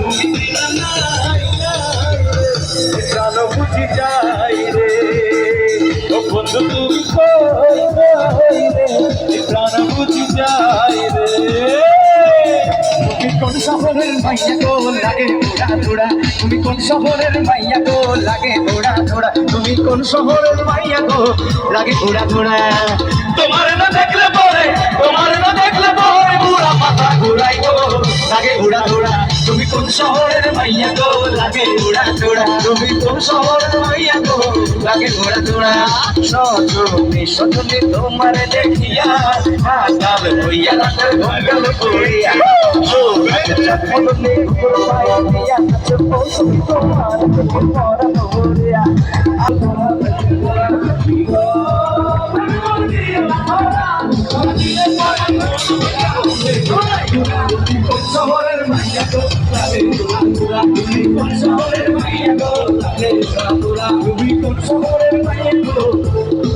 বুঝি যাই রে ও বন্ধু তুমি কই কই রে প্রাণ বুঝি যাই রে তুমি কোন শহরের মাইয়া গো লাগে ঘোড়া ঘোড়া তুমি কোন শহরের মাইয়া গো লাগে ঘোড়া ঘোড়া তুমি কোন শহরের তোমার না দেখলে পরে, তোমার না দেখলে পরে বুড়া পাতা ঘুরাই গো লাগে ঘোড়া ঘোড়া কোন শহরের মাইয়া গো, লাগে ঘোড়া ঘোড়া তুমি কোন শহরের মাইয়া গো, লাগে ঘোড়া ঘোড়া সজনে সজনে তোমার দেখিয়া আকাল হইয়া রাতের গঙ্গাল করিয়া। সজনে গো তাহলে তোরা তুমি কোন শহরের মাইয়া গো তাহলে তোরা তুমি কোন শহরের মাইয়া গো